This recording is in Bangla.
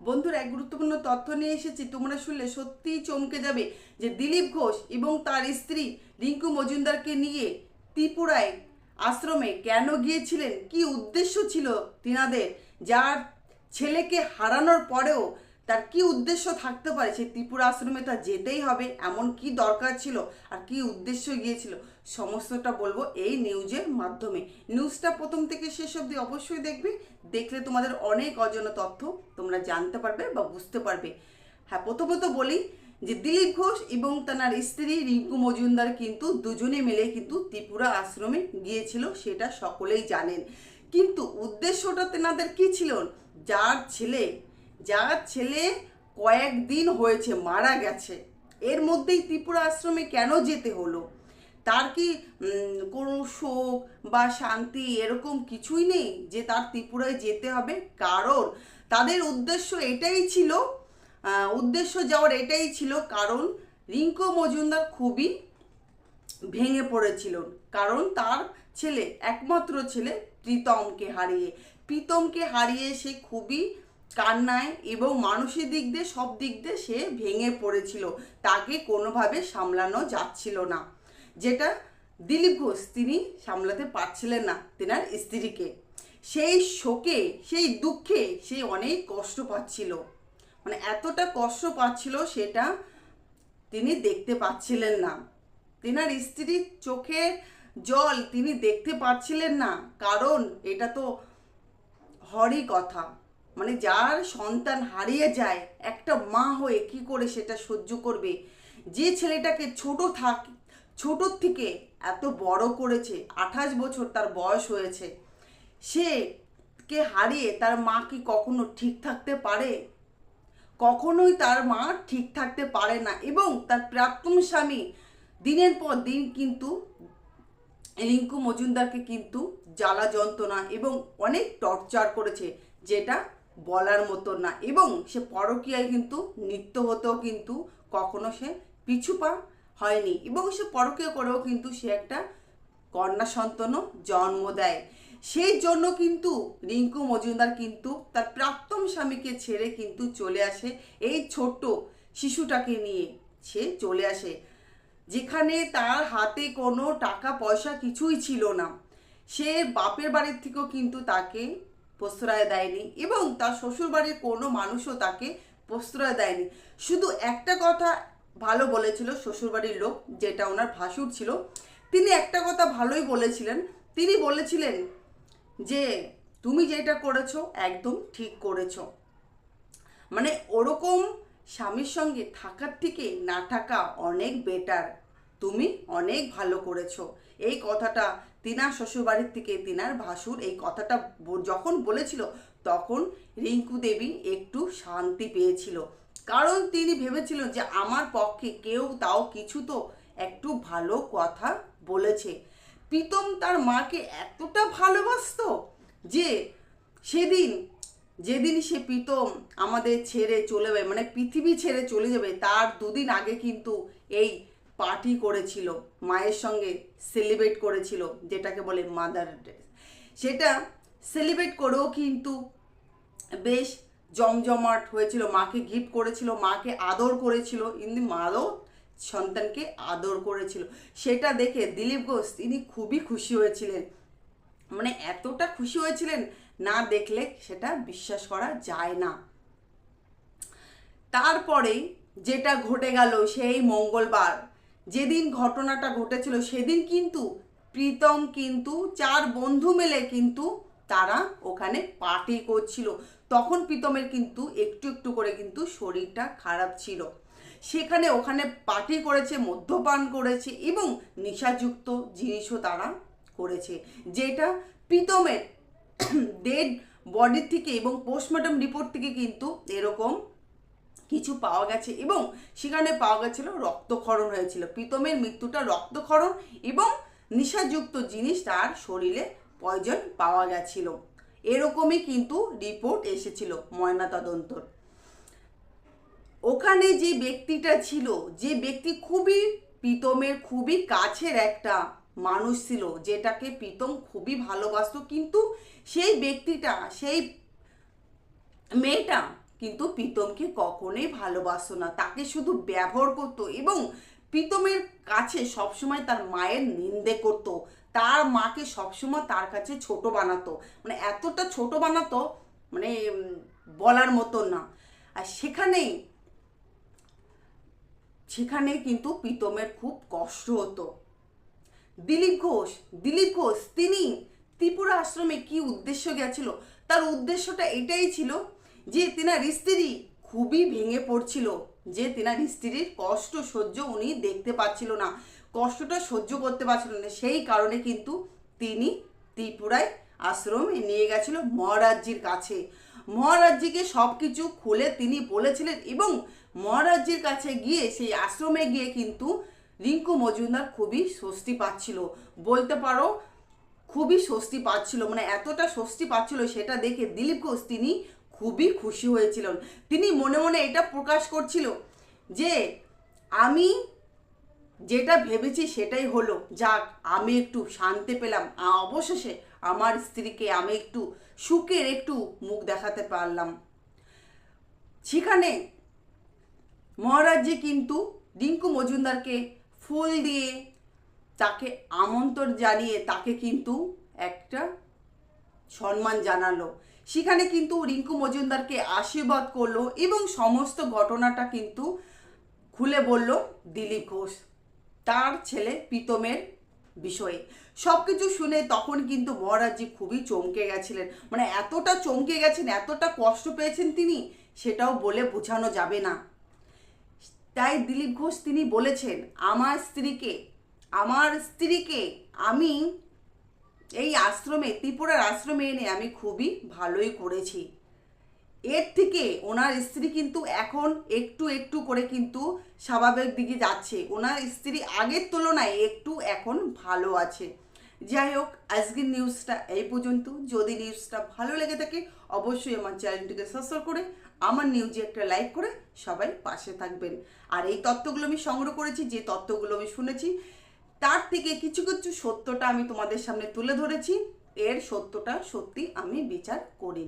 বন্ধুরা, এক গুরুত্বপূর্ণ তথ্য নিয়ে এসেছি। তোমরা শুনলে সত্যিই চমকে যাবে যে দিলীপ ঘোষ এবং তার স্ত্রী রিঙ্কু মজুমদারকে নিয়ে ত্রিপুরায় আশ্রমে কেন গিয়েছিলেন? কি উদ্দেশ্য ছিল তিনাদের? যার ছেলেকে হারানোর পরেও তার কি উদ্দেশ্য থাকতে পারে সেই ত্রিপুরা আশ্রমে তার যেতেই হবে, এমন কি দরকার ছিল আর কি উদ্দেশ্য গিয়েছিল? সমস্তটা বলব এই নিউজের মাধ্যমে। নিউজটা প্রথম থেকে শেষ অবধি অবশ্যই দেখবে, দেখলে তোমাদের অনেক অজানা তথ্য তোমরা জানতে পারবে বা বুঝতে পারবে। হ্যাঁ প্রথমত বলি যে দিলীপ ঘোষ এবং তার স্ত্রী রিঙ্কু মজুমদার কিন্তু দুজনে মিলে কিন্তু ত্রিপুরা আশ্রমে গিয়েছিল, সেটা সকলেই জানেন। কিন্তু উদ্দেশ্যটা তেনাদের কি ছিল? যার ছেলে যার ছেলে কয়েকদিন হয়েছে, মারা গেছে। এর মধ্যেই ত্রিপুরা আশ্রমে কেন যেতে হলো? তার কি কোনো শোক বা শান্তি এরকম কিছুই নেই যে তার ত্রিপুরায় যেতে হবে? কারণ তাদের উদ্দেশ্য এটাই ছিল উদ্দেশ্য যাওয়ার এটাই ছিল, কারণ রিঙ্কু মজুমদার খুবই ভেঙে পড়েছিল। কারণ তার ছেলে, একমাত্র ছেলে প্রীতমকে হারিয়ে। প্রীতমকে হারিয়ে সে খুবই কান্নায় এবং মানসিক দিক দিয়ে, সব দিক দিয়ে সে ভেঙে পড়েছিল। তাকে কোনোভাবে সামলানো যাচ্ছিল না। যেটা দিলীপ ঘোষ তিনি সামলাতে পারছিলেন না তেনার স্ত্রীকে। সেই শোকে, সেই দুঃখে সে অনেক কষ্ট পাচ্ছিল। মানে এতটা কষ্ট পাচ্ছিল সেটা তিনি দেখতে পাচ্ছিলেন না। তেনার স্ত্রীর চোখে জল তিনি দেখতে পাচ্ছিলেন না। কারণ এটা তো হরই কথা। মানে যার সন্তান হারিয়ে যায়, একটা মা হয়ে কি করে সেটা সহ্য করবে? যে ছেলেটাকে ছোট থাক, ছোটোর থেকে এত বড় করেছে, আঠাশ বছর তার বয়স হয়েছে, সে কে হারিয়ে তার মা কি কখনো ঠিক থাকতে পারে? কখনোই তার মা ঠিক থাকতে পারে না এবং তার প্রাক্তন স্বামী দিনের পর দিন কিন্তু রিঙ্কু মজুমদারকে কিন্তু জ্বালা যন্ত্রণা এবং অনেক টর্চার করেছে, যেটা বলার মতো না। এবং সে পরকীয়ায় কিন্তু নিত্য হতেও কিন্তু কখনো সে পিছু পা হয়নি। এবং সে পরকীয়া করেও কিন্তু সে একটা কন্যা সন্তানও জন্ম দেয়। সেই জন্য কিন্তু রিঙ্কু মজুমদার কিন্তু তার প্রাক্তন স্বামীকে ছেড়ে কিন্তু চলে আসে এই ছোট্ট শিশুটাকে নিয়ে। সে চলে আসে, যেখানে তার হাতে কোনো টাকা পয়সা কিছুই ছিল না। সে বাপের বাড়ির থেকেও কিন্তু তাকে প্রশ্রয় দেয়নি এবং তার শ্বশুরবাড়ির কোনো মানুষও তাকে প্রশ্রয় দেয়নি। শুধু একটা কথা ভালো বলেছিল শ্বশুরবাড়ির লোক, যেটা ওনার ভাসুর ছিল। তিনি একটা কথা ভালোই বলেছিলেন। তিনি বলেছিলেন যে, তুমি যেটা করেছ একদম ঠিক করেছ। মানে ওরকম স্বামীর সঙ্গে থাকার থেকে না থাকা অনেক বেটার তুমি অনেক ভালো করেছ। এই কথাটা তিনার শ্বশুরবাড়ির থেকে তিনার ভাসুর এই কথাটা যখন বলেছিল, তখন রিঙ্কু দেবী একটু শান্তি পেয়েছিল। কারণ তিনি ভেবেছিলেন যে, আমার পক্ষে কেউ তাও কিছু তো একটু ভালো কথা বলেছে। প্রীতম তার মাকে এতটা ভালোবাসতো যে, সেদিন, যেদিন সে প্রীতম আমাদের ছেড়ে চলে যাবে মানে পৃথিবী ছেড়ে চলে যাবে, তার দুদিন আগে কিন্তু এই পার্টি করেছিল, মায়ের সঙ্গে সেলিব্রেট করেছিল, যেটাকে বলে মাদার ডে সেটা সেলিব্রেট করেও কিন্তু বেশ জমজমাট হয়েছিল, মাকে গিফট করেছিল, মাকে আদর করেছিল কিন্তু মাও সন্তানকে আদর করেছিল। সেটা দেখে দিলীপ ঘোষ, তিনি খুবই খুশি হয়েছিলেন। মানে এতটা খুশি হয়েছিলেন, না দেখলে সেটা বিশ্বাস করা যায় না। তারপরে যেটা ঘটে গেল সেই মঙ্গলবার যেদিন ঘটনাটা ঘটেছিল, সেদিন কিন্তু প্রীতম কিন্তু চার বন্ধু মিলে কিন্তু তারা ওখানে পার্টি করছিল। তখন প্রীতমের কিন্তু একটু একটু করে কিন্তু শরীরটা খারাপ ছিল। সেখানে ওখানে পার্টি করেছে, মদ্যপান করেছে এবং নেশাযুক্ত জিনিসও তারা করেছে, যেটা প্রীতমের ডেড বডির থেকে এবং পোস্টমর্টম রিপোর্ট থেকে কিন্তু এরকম কিছু পাওয়া গেছে এবং সেখানে পাওয়া গেছিল রক্তক্ষরণ হয়েছিল। প্রীতমের মৃত্যুটা রক্তক্ষরণ এবং নেশাযুক্ত জিনিস তার শরীরে পয়জন পাওয়া গেছিল। এরকমই কিন্তু রিপোর্ট এসেছিল ময়নাতদন্তর। ওখানে যে ব্যক্তিটা ছিল, যে ব্যক্তি খুবই প্রীতমের খুবই কাছের একটা মানুষ ছিল, যেটাকে প্রীতম খুবই ভালোবাসতো, কিন্তু সেই ব্যক্তিটা, সেই মেয়েটা কিন্তু প্রীতমকে কখনোই ভালোবাসতো না। তাকে শুধু ব্যবহার করতো এবং প্রীতমের কাছে সবসময় তার মায়ের নিন্দে করত। তার মাকে সবসময় তার কাছে ছোট বানাতো। মানে এতটা ছোট বানাতো মানে বলার মতো না। আর সেখানেই সেখানে কিন্তু প্রীতমের খুব কষ্ট হতো। দিলীপ ঘোষ দিলীপ ঘোষ, তিনি ত্রিপুরা আশ্রমে কি উদ্দেশ্য গেছিল? তার উদ্দেশ্যটা এটাই ছিল যে তেনার স্ত্রী খুবই ভেঙে পড়ছিল, যে তেনার স্ত্রীর কষ্ট সহ্য উনি দেখতে পাচ্ছিল না, কষ্টটা সহ্য করতে পারছিল না। সেই কারণে কিন্তু তিনি ত্রিপুরায় আশ্রমে নিয়ে গেছিল মহারাজ্যের কাছে। মহারাজ্যকে সব কিছু খুলে তিনি বলেছিলেন এবং মহারাজ্যের কাছে গিয়ে সেই আশ্রমে গিয়ে কিন্তু রিঙ্কু মজুমদার খুবই স্বস্তি পাচ্ছিল। বলতে পারো, খুবই স্বস্তি পাচ্ছিল মানে এতটা স্বস্তি পাচ্ছিল সেটা দেখে দিলীপ ঘোষ তিনি খুবই খুশি হয়েছিলেন। তিনি মনে মনে এটা প্রকাশ করছিল যে আমি যেটা ভেবেছি সেটাই হলো, যাক, আমি একটু শান্তি পেলাম। অবশেষে আমার স্ত্রীকে আমি একটু সুখের একটু মুখ দেখাতে পারলাম। সেখানে মহারাজজি কিন্তু রিঙ্কু মজুমদারকে ফুল দিয়ে তাকে আমন্ত্রণ জানিয়ে তাকে কিন্তু একটা সম্মান জানালো। সেখানে কিন্তু রিঙ্কু মজুমদারকে আশীর্বাদ করল এবং সমস্ত ঘটনাটা কিন্তু খুলে বলল দিলীপ ঘোষ, তার ছেলে প্রীতমের বিষয়ে। সব কিছু শুনে তখন কিন্তু মহারাজজি খুবই চমকে গেছিলেন। মানে এতটা চমকে গেছেন, এতটা কষ্ট পেয়েছেন তিনি, সেটাও বলে বোঝানো যাবে না। তাই দিলীপ ঘোষ তিনি বলেছেন, আমার স্ত্রীকে আমার স্ত্রীকে আমি এই আশ্রমে, ত্রিপুরার আশ্রমে এনে আমি খুবই ভালোই করেছি। এর থেকে ওনার স্ত্রী কিন্তু এখন একটু একটু করে কিন্তু স্বাভাবিক দিকে যাচ্ছে। ওনার স্ত্রী আগের তুলনায় একটু এখন ভালো আছে। যাই হোক, আজকের নিউজটা এই পর্যন্ত। যদি নিউজটা ভালো লেগে থাকে, অবশ্যই আমার চ্যানেলটিকে সাবস্ক্রাইব করে, আমার নিউজে একটা লাইক করে সবাই পাশে থাকবেন। আর এই তত্ত্বগুলো আমি সংগ্রহ করেছি, যে তথ্যগুলো আমি শুনেছি তার থেকে কিছু কিছু সত্যটা আমি তোমাদের সামনে তুলে ধরেছি। এর সত্যটা সত্যি আমি বিচার করি।